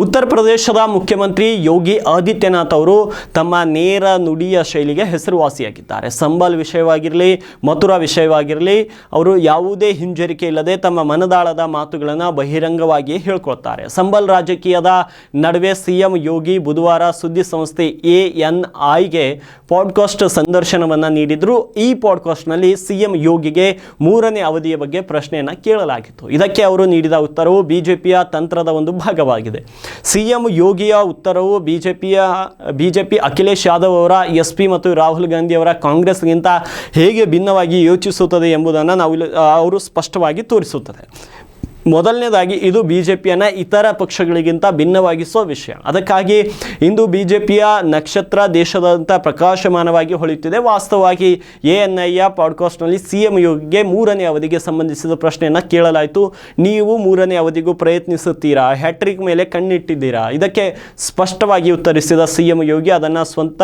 ಉತ್ತರ ಪ್ರದೇಶದ ಮುಖ್ಯಮಂತ್ರಿ ಯೋಗಿ ಆದಿತ್ಯನಾಥ್ ಅವರು ತಮ್ಮ ನೇರ ನುಡಿಯ ಶೈಲಿಗೆ ಹೆಸರುವಾಸಿಯಾಗಿದ್ದಾರೆ. ಸಂಬಲ್ ವಿಷಯವಾಗಿರಲಿ, ಮಥುರಾ ವಿಷಯವಾಗಿರಲಿ, ಅವರು ಯಾವುದೇ ಹಿಂಜರಿಕೆ ಇಲ್ಲದೆ ತಮ್ಮ ಮನದಾಳದ ಮಾತುಗಳನ್ನು ಬಹಿರಂಗವಾಗಿ ಹೇಳ್ಕೊಳ್ತಾರೆ. ಸಂಬಲ್ ರಾಜಕೀಯದ ನಡುವೆ ಸಿಎಂ ಯೋಗಿ ಬುಧವಾರ ಸುದ್ದಿ ಸಂಸ್ಥೆ ಎ ಎನ್ ಐಗೆ ಪಾಡ್ಕಾಸ್ಟ್ ಸಂದರ್ಶನವನ್ನು ನೀಡಿದ್ರು. ಈ ಪಾಡ್ಕಾಸ್ಟ್ನಲ್ಲಿ ಸಿಎಂ ಯೋಗಿಗೆ ಮೂರನೇ ಅವಧಿಯ ಬಗ್ಗೆ ಪ್ರಶ್ನೆಯನ್ನು ಕೇಳಲಾಗಿತ್ತು. ಇದಕ್ಕೆ ಅವರು ನೀಡಿದ ಉತ್ತರವು ಬಿಜೆಪಿಯ ತಂತ್ರದ ಒಂದು ಭಾಗವಾಗಿದೆ. ಸಿಎಂ ಯೋಗಿಯ ಉತ್ತರವು ಬಿಜೆಪಿಯ, ಬಿಜೆಪಿ ಅಖಿಲೇಶ್ ಯಾದವ್ ಅವರ ಎಸ್ ಪಿ ಮತ್ತು ರಾಹುಲ್ ಗಾಂಧಿ ಅವರ ಕಾಂಗ್ರೆಸ್ಗಿಂತ ಹೇಗೆ ಭಿನ್ನವಾಗಿ ಯೋಚಿಸುತ್ತದೆ ಎಂಬುದನ್ನು ನಾವು ಅವರು ಸ್ಪಷ್ಟವಾಗಿ ತೋರಿಸುತ್ತದೆ. ಮೊದಲನೇದಾಗಿ ಇದು ಬಿ ಜೆ ಪಿಯನ್ನು ಇತರ ಪಕ್ಷಗಳಿಗಿಂತ ಭಿನ್ನವಾಗಿಸುವ ವಿಷಯ. ಅದಕ್ಕಾಗಿ ಇಂದು ಬಿ ಜೆ ಪಿಯ ನಕ್ಷತ್ರ ದೇಶದಂತ ಪ್ರಕಾಶಮಾನವಾಗಿ ಹೊಳೆಯುತ್ತಿದೆ. ವಾಸ್ತವವಾಗಿ ಎ ಎನ್ ಐಯ ಪಾಡ್ಕಾಸ್ಟ್ನಲ್ಲಿ ಸಿ ಎಂ ಯೋಗಿಗೆ ಮೂರನೇ ಅವಧಿಗೆ ಸಂಬಂಧಿಸಿದ ಪ್ರಶ್ನೆಯನ್ನು ಕೇಳಲಾಯಿತು. ನೀವು ಮೂರನೇ ಅವಧಿಗೂ ಪ್ರಯತ್ನಿಸುತ್ತೀರಾ? ಹ್ಯಾಟ್ರಿಕ್ ಮೇಲೆ ಕಣ್ಣಿಟ್ಟಿದ್ದೀರಾ? ಇದಕ್ಕೆ ಸ್ಪಷ್ಟವಾಗಿ ಉತ್ತರಿಸಿದ ಸಿ ಎಂ ಯೋಗಿ ಅದನ್ನು ಸ್ವಂತ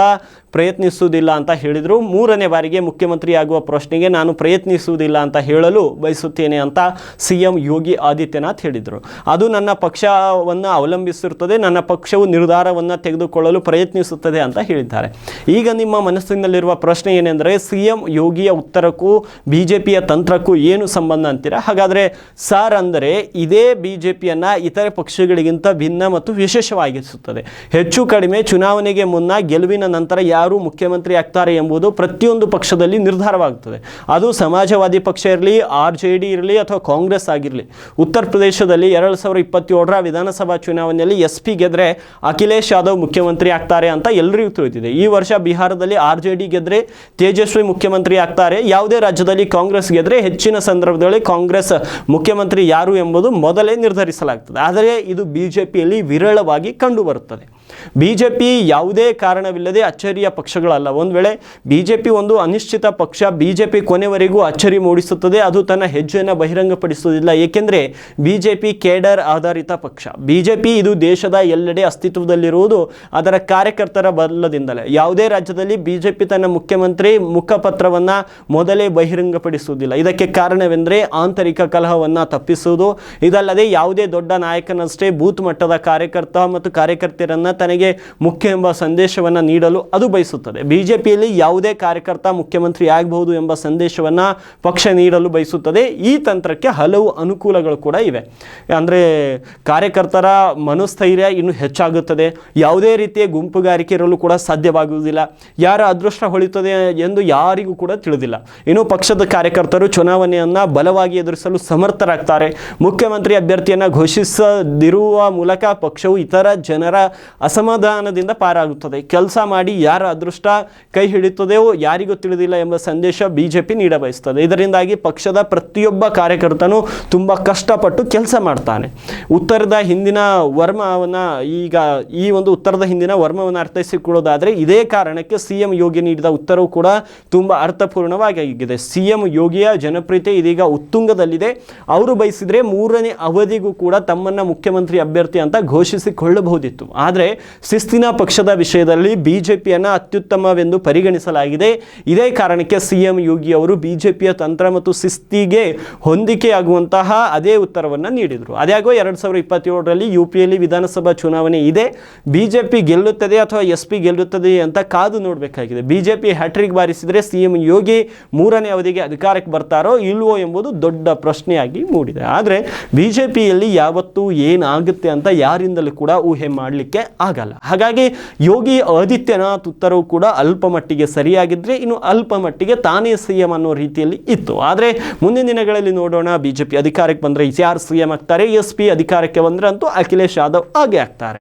ಪ್ರಯತ್ನಿಸುವುದಿಲ್ಲ ಅಂತ ಹೇಳಿದರು. ಮೂರನೇ ಬಾರಿಗೆ ಮುಖ್ಯಮಂತ್ರಿ ಆಗುವ ಪ್ರಶ್ನೆಗೆ ನಾನು ಪ್ರಯತ್ನಿಸುವುದಿಲ್ಲ ಅಂತ ಹೇಳಲು ಬಯಸುತ್ತೇನೆ ಅಂತ ಸಿ ಎಂ ಯೋಗಿ ಆದಿತ್ಯನಾಥ್ ಹೇಳಿದರು. ಅದು ನನ್ನ ಪಕ್ಷವನ್ನು ಅವಲಂಬಿಸಿರುತ್ತದೆ, ನನ್ನ ಪಕ್ಷವು ನಿರ್ಧಾರವನ್ನು ತೆಗೆದುಕೊಳ್ಳಲು ಪ್ರಯತ್ನಿಸುತ್ತದೆ ಅಂತ ಹೇಳಿದ್ದಾರೆ. ಈಗ ನಿಮ್ಮ ಮನಸ್ಸಿನಲ್ಲಿರುವ ಪ್ರಶ್ನೆ ಏನೆಂದರೆ ಸಿ ಎಂ ಯೋಗಿಯ ಉತ್ತರಕ್ಕೂ ಬಿ ಜೆ ಪಿಯ ತಂತ್ರಕ್ಕೂ ಏನು ಸಂಬಂಧ ಅಂತೀರಾ? ಹಾಗಾದರೆ ಸಾರ್ ಅಂದರೆ ಇದೇ ಬಿ ಜೆ ಪಿಯನ್ನು ಇತರೆ ಪಕ್ಷಗಳಿಗಿಂತ ಭಿನ್ನ ಮತ್ತು ವಿಶೇಷವಾಗಿಸುತ್ತದೆ. ಹೆಚ್ಚು ಕಡಿಮೆ ಚುನಾವಣೆಗೆ ಮುನ್ನ ಗೆಲುವಿನ ನಂತರ ಯಾರು ಮುಖ್ಯಮಂತ್ರಿ ಆಗ್ತಾರೆ ಎಂಬುದು ಪ್ರತಿಯೊಂದು ಪಕ್ಷದಲ್ಲಿ ನಿರ್ಧಾರವಾಗುತ್ತದೆ. ಅದು ಸಮಾಜವಾದಿ ಪಕ್ಷ ಇರಲಿ, ಆರ್ ಇರಲಿ ಅಥವಾ ಕಾಂಗ್ರೆಸ್ ಆಗಿರಲಿ. ಉತ್ತರ ಪ್ರದೇಶದಲ್ಲಿ ಎರಡು ಸಾವಿರದ ಇಪ್ಪತ್ತೇಳರ ವಿಧಾನಸಭಾ ಚುನಾವಣೆಯಲ್ಲಿ ಎಸ್ ಪಿ ಗೆದ್ರೆ ಅಖಿಲೇಶ್ ಯಾದವ್ ಮುಖ್ಯಮಂತ್ರಿ ಆಗ್ತಾರೆ ಅಂತ ಎಲ್ಲರಿಗೂ ತಿಳಿದಿದೆ. ಈ ವರ್ಷ ಬಿಹಾರದಲ್ಲಿ ಆರ್ ಜೆ ಡಿ ಗೆದ್ರೆ ತೇಜಸ್ವಿ ಮುಖ್ಯಮಂತ್ರಿ ಆಗ್ತಾರೆ. ಯಾವುದೇ ರಾಜ್ಯದಲ್ಲಿ ಕಾಂಗ್ರೆಸ್ ಗೆದ್ರೆ ಹೆಚ್ಚಿನ ಸಂದರ್ಭದಲ್ಲಿ ಕಾಂಗ್ರೆಸ್ ಮುಖ್ಯಮಂತ್ರಿ ಯಾರು ಎಂಬುದು ಮೊದಲೇ ನಿರ್ಧರಿಸಲಾಗ್ತದೆ. ಆದರೆ ಇದು ಬಿ ಜೆ ಪಿಯಲ್ಲಿ ವಿರಳವಾಗಿ ಕಂಡುಬರುತ್ತದೆ. ಬಿ ಜೆ ಪಿ ಯಾವುದೇ ಕಾರಣವಿಲ್ಲದೆ ಅಚ್ಚರಿಯ ಪಕ್ಷಗಳಲ್ಲ. ಒಂದು ವೇಳೆ ಬಿ ಜೆ ಪಿ ಒಂದು ಅನಿಶ್ಚಿತ ಪಕ್ಷ ಬಿ ಜೆ ಪಿ ಕೊನೆವರೆಗೂ ಅಚ್ಚರಿ ಮೂಡಿಸುತ್ತದೆ, ಅದು ತನ್ನ ಹೆಜ್ಜೆಯನ್ನು ಬಹಿರಂಗಪಡಿಸುವುದಿಲ್ಲ. ಏಕೆಂದರೆ ಬಿ ಜೆ ಪಿ ಕೇಡರ್ ಆಧಾರಿತ ಪಕ್ಷ. ಬಿ ಜೆ ಪಿ ಇದು ದೇಶದ ಎಲ್ಲೆಡೆ ಅಸ್ತಿತ್ವದಲ್ಲಿರುವುದು ಅದರ ಕಾರ್ಯಕರ್ತರ ಬಲದಿಂದಲೇ ಯಾವುದೇ ರಾಜ್ಯದಲ್ಲಿ ಬಿ ಜೆ ಪಿ ತನ್ನ ಮುಖ್ಯಮಂತ್ರಿ ಮುಖಪತ್ರವನ್ನು ಮೊದಲೇ ಬಹಿರಂಗಪಡಿಸುವುದಿಲ್ಲ. ಇದಕ್ಕೆ ಕಾರಣವೆಂದರೆ ಆಂತರಿಕ ಕಲಹವನ್ನು ತಪ್ಪಿಸುವುದು. ಇದಲ್ಲದೆ ಯಾವುದೇ ದೊಡ್ಡ ನಾಯಕನಷ್ಟೇ ಬೂತ್ ಮಟ್ಟದ ಕಾರ್ಯಕರ್ತ ಮತ್ತು ಕಾರ್ಯಕರ್ತೆಯರನ್ನು ತನಗೆ ಮುಖ್ಯ ಎಂಬ ಸಂದೇಶವನ್ನು ನೀಡಲು ಅದು ಬಯಸುತ್ತದೆ. ಬಿ ಜೆ ಪಿಯಲ್ಲಿ ಯಾವುದೇ ಕಾರ್ಯಕರ್ತ ಮುಖ್ಯಮಂತ್ರಿ ಆಗಬಹುದು ಎಂಬ ಸಂದೇಶವನ್ನು ಪಕ್ಷ ನೀಡಲು ಬಯಸುತ್ತದೆ. ಈ ತಂತ್ರಕ್ಕೆ ಹಲವು ಅನುಕೂಲಗಳು ಕೂಡ ಇವೆ. ಅಂದರೆ ಕಾರ್ಯಕರ್ತರ ಮನೋಸ್ಥೈರ್ಯ ಇನ್ನೂ ಹೆಚ್ಚಾಗುತ್ತದೆ. ಯಾವುದೇ ರೀತಿಯ ಗುಂಪುಗಾರಿಕೆ ಇರಲು ಕೂಡ ಸಾಧ್ಯವಾಗುವುದಿಲ್ಲ. ಯಾರ ಅದೃಷ್ಟ ಹೊಳಿತದೆ ಎಂದು ಯಾರಿಗೂ ಕೂಡ ತಿಳಿದಿಲ್ಲ. ಇನ್ನು ಪಕ್ಷದ ಕಾರ್ಯಕರ್ತರು ಚುನಾವಣೆಯನ್ನು ಬಲವಾಗಿ ಎದುರಿಸಲು ಸಮರ್ಥರಾಗ್ತಾರೆ. ಮುಖ್ಯಮಂತ್ರಿ ಅಭ್ಯರ್ಥಿಯನ್ನು ಘೋಷಿಸದಿರುವ ಮೂಲಕ ಪಕ್ಷವು ಇತರ ಜನರ ಅಸಮಾಧಾನದಿಂದ ಪಾರಾಗುತ್ತದೆ. ಕೆಲಸ ಮಾಡಿ ಯಾರ ಅದೃಷ್ಟ ಕೈ ಹಿಡಿಯುತ್ತದೆಯೋ ಯಾರಿಗೂ ತಿಳಿದಿಲ್ಲ ಎಂಬ ಸಂದೇಶ ಬಿ ಜೆ ಪಿ ನೀಡಬಯಸ್ತದೆ ಇದರಿಂದಾಗಿ ಪಕ್ಷದ ಪ್ರತಿಯೊಬ್ಬ ಕಾರ್ಯಕರ್ತನು ತುಂಬ ಕಷ್ಟಪಟ್ಟು ಕೆಲಸ ಮಾಡ್ತಾನೆ. ಉತ್ತರದ ಹಿಂದಿನ ವರ್ಮವನ್ನು ಈಗ ಈ ಒಂದು ಉತ್ತರದ ಹಿಂದಿನ ವರ್ಮವನ್ನು ಅರ್ಥೈಸಿಕೊಳ್ಳೋದಾದರೆ ಇದೇ ಕಾರಣಕ್ಕೆ ಸಿ ಎಂ ಯೋಗಿ ನೀಡಿದ ಉತ್ತರವು ಕೂಡ ತುಂಬ ಅರ್ಥಪೂರ್ಣವಾಗಿದೆ. ಸಿ ಎಂ ಯೋಗಿಯ ಜನಪ್ರಿಯತೆ ಇದೀಗ ಉತ್ತುಂಗದಲ್ಲಿದೆ. ಅವರು ಬಯಸಿದರೆ ಮೂರನೇ ಅವಧಿಗೂ ಕೂಡ ತಮ್ಮನ್ನು ಮುಖ್ಯಮಂತ್ರಿ ಅಭ್ಯರ್ಥಿ ಅಂತ ಘೋಷಿಸಿಕೊಳ್ಳಬಹುದಿತ್ತು. ಆದರೆ ಶಿಸ್ತಿನ ಪಕ್ಷದ ವಿಷಯದಲ್ಲಿ ಬಿ ಜೆ ಪಿಯನ್ನು ಅತ್ಯುತ್ತಮವೆಂದು ಪರಿಗಣಿಸಲಾಗಿದೆ. ಇದೇ ಕಾರಣಕ್ಕೆ ಸಿ ಎಂ ಯೋಗಿ ಅವರು ಬಿ ಜೆ ಪಿಯ ತಂತ್ರ ಮತ್ತು ಶಿಸ್ತಿಗೆ ಹೊಂದಿಕೆಯಾಗುವಂತಹ ಅದೇ ಉತ್ತರವನ್ನು ನೀಡಿದರು. ಅದ್ಯಾಗೋ ಎರಡು ಸಾವಿರದ ಇಪ್ಪತ್ತೇಳರಲ್ಲಿ ಯು ಪಿಯಲ್ಲಿ ವಿಧಾನಸಭಾ ಚುನಾವಣೆ ಇದೆ. ಬಿ ಜೆ ಪಿ ಗೆಲ್ಲುತ್ತದೆ ಅಥವಾ ಎಸ್ ಪಿ ಗೆಲ್ಲುತ್ತದೆ ಅಂತ ಕಾದು ನೋಡಬೇಕಾಗಿದೆ. ಬಿ ಜೆ ಪಿ ಹ್ಯಾಟ್ರಿಕ್ ಬಾರಿಸಿದರೆ ಸಿ ಎಂ ಯೋಗಿ ಮೂರನೇ ಅವಧಿಗೆ ಅಧಿಕಾರಕ್ಕೆ ಬರ್ತಾರೋ ಇಲ್ವೋ ಎಂಬುದು ದೊಡ್ಡ ಪ್ರಶ್ನೆಯಾಗಿ ಮೂಡಿದೆ. ಆದರೆ ಬಿ ಜೆ ಪಿಯಲ್ಲಿ ಯಾವತ್ತೂ ಏನಾಗುತ್ತೆ ಅಂತ ಯಾರಿಂದಲೂ ಕೂಡ ಊಹೆ ಮಾಡಲಿಕ್ಕೆ ಆಗಲ್ಲ. ಹಾಗಾಗಿ ಯೋಗಿ ಆದಿತ್ಯನಾಥ್ ಉತ್ತರವು ಕೂಡ ಅಲ್ಪ ಮಟ್ಟಿಗೆ ಸರಿಯಾಗಿದ್ದರೆ ಇನ್ನು ಅಲ್ಪ ಮಟ್ಟಿಗೆ ತಾನೇ ಸಿ ಅನ್ನೋ ರೀತಿಯಲ್ಲಿ ಇತ್ತು. ಆದರೆ ಮುಂದಿನ ದಿನಗಳಲ್ಲಿ ನೋಡೋಣ. ಬಿ ಜೆ ಪಿ ಅಧಿಕಾರಕ್ಕೆ ಬಂದರೆ ಯಾರು ಸಿ ಎಂ ಆಗ್ತಾರೆ, ಎಸ್ ಪಿ ಅಧಿಕಾರಕ್ಕೆ ಬಂದರೆ ಅಂತೂ ಅಖಿಲೇಶ್ ಯಾದವ್ ಆಗೇ ಆಗ್ತಾರೆ.